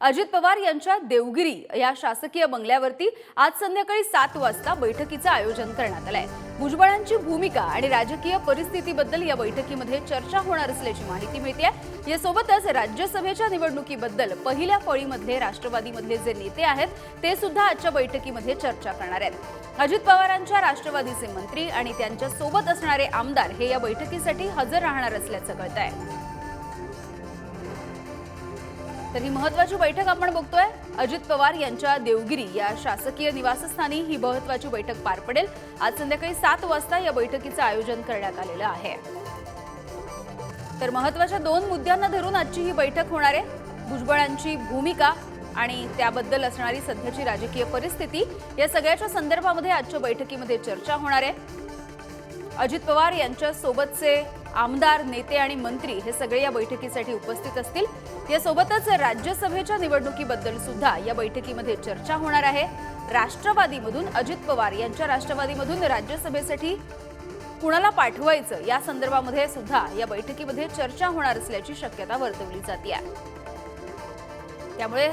अजित पवार यांच्या देवगिरी या शासकीय बंगल्यावरती आज संध्याकाळी सात वाजता बैठकीचं आयोजन करण्यात आलंय. भुजबळांची भूमिका आणि राजकीय परिस्थितीबद्दल या बैठकीमध्ये चर्चा होणार असल्याची माहिती मिळते यासोबतच राज्यसभेच्या निवडणुकीबद्दल पहिल्या फळीमधले राष्ट्रवादीमधले जे नेते आहेत ते सुद्धा आजच्या बैठकीमध्ये चर्चा करणार आहेत. अजित पवारांच्या राष्ट्रवादीचे मंत्री आणि त्यांच्यासोबत असणारे आमदार हे या बैठकीसाठी हजर राहणार असल्याचं कळत आहे तर ही महत्वाची बैठक आपण बघतोय. अजित पवार यांच्या देवगिरी या शासकीय निवासस्थानी ही महत्वाची बैठक पार पडेल. आज संध्याकाळी सात वाजता या बैठकीचं आयोजन करण्यात आलेलं आहे. तर महत्त्वाच्या दोन मुद्द्यांना धरून आजची ही बैठक होणार आहे. भुजबळांची भूमिका आणि त्याबद्दल असणारी सध्याची राजकीय परिस्थिती या सगळ्याच्या संदर्भामध्ये आजच्या बैठकीमध्ये चर्चा होणार आहे. अजित पवार यांच्या सोबतचे आमदार नेते आणि मंत्री हे सगळे या बैठकीसाठी उपस्थित असतील. यासोबतच राज्यसभेच्या निवडणुकीबद्दल सुद्धा या बैठकीमध्ये चर्चा होणार आहे. राष्ट्रवादीमधून अजित पवार यांच्या राष्ट्रवादीमधून राज्यसभेसाठी कुणाला पाठवायचं? या संदर्भामध्ये सुद्धा या बैठकीमध्ये चर्चा होणार असल्याची शक्यता वर्तवली जाते त्यामुळे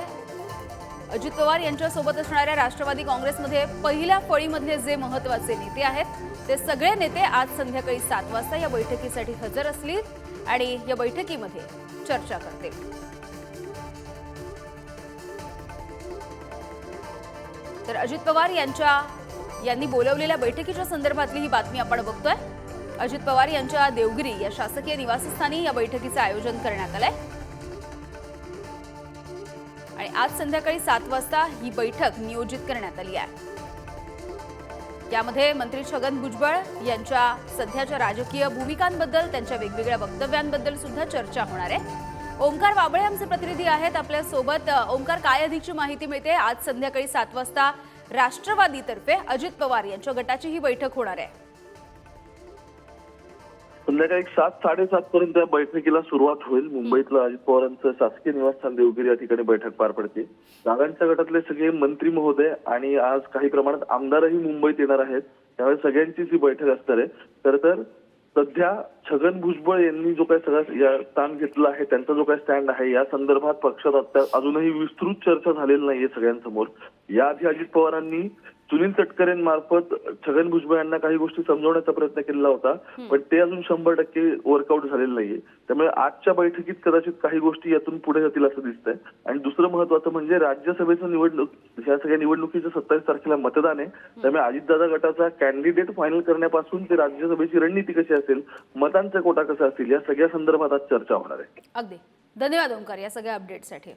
अजित पवार यांच्यासोबत असणाऱ्या राष्ट्रवादी काँग्रेसमध्ये पहिल्या फळीमधले जे महत्त्वाचे नेते आहेत ते सगळे नेते आज संध्याकाळी सात वाजता या बैठकीसाठी हजर असतील आणि या बैठकीमध्ये चर्चा करतील. तर अजित पवार यांच्या यांनी बोलवलेल्या बैठकीच्या संदर्भातली ही बातमी आपण बघतोय. अजित पवार यांच्या देवगिरी या शासकीय निवासस्थानी या बैठकीचं आयोजन करण्यात आलंय. आज संध्याकाळी सात वाजता ही बैठक नियोजित करण्यात आली आहे. यामध्ये मंत्री छगन भुजबळ यांच्या सध्याच्या राजकीय भूमिकांबद्दल त्यांच्या वेगवेगळ्या वक्तव्यांबद्दल सुद्धा चर्चा होणार आहे. ओंकार वाबळे आमचे प्रतिनिधी आहेत. आपल्यासोबत ओंकार काय अधिकची माहिती मिळते? आज संध्याकाळी सात वाजता राष्ट्रवादीतर्फे अजित पवार यांच्या गटाची ही बैठक होणार आहे. संध्याकाळी सात साडेसात पर्यंत या बैठकीला सुरुवात होईल. मुंबईतलं अजित पवारांचं शासकीय निवासस्थान देवगिरी या ठिकाणी बैठक पार पडते. दादांच्या गटातले सगळे मंत्री महोदय आणि आज काही प्रमाणात आमदारही मुंबईत येणार आहेत. त्यामुळे सगळ्यांचीच ही बैठक असणार आहे. तर तर सध्या छगन भुजबळ यांनी जो काही सगळा स्थान घेतलं आहे त्यांचा जो काही स्टँड आहे या संदर्भात पक्षात अजूनही विस्तृत चर्चा झालेली नाहीये सगळ्यांसमोर. याआधी अजित पवारांनी सुनील तटकरेंमार्फत छगन भुजबळ यांना काही गोष्टी समजवण्याचा प्रयत्न केलेला होता पण ते अजून शंभर टक्के वर्कआउट झालेलं नाहीये. त्यामुळे आजच्या बैठकीत कदाचित काही गोष्टी यातून पुढे जातील असं दिसतंय. आणि दुसरं महत्वाचं म्हणजे राज्यसभेचं निवडणूक ह्या सगळ्या निवडणुकीचं सत्तावीस तारखेला मतदान आहे. त्यामुळे अजितदादा गटाचा कॅन्डिडेट फायनल करण्यापासून ते राज्यसभेची रणनीती कशी असेल मतांचा कोटा कसा असेल या सगळ्या संदर्भात आज चर्चा होणार आहे. अगदी. धन्यवाद ओंकार या सगळ्या अपडेटसाठी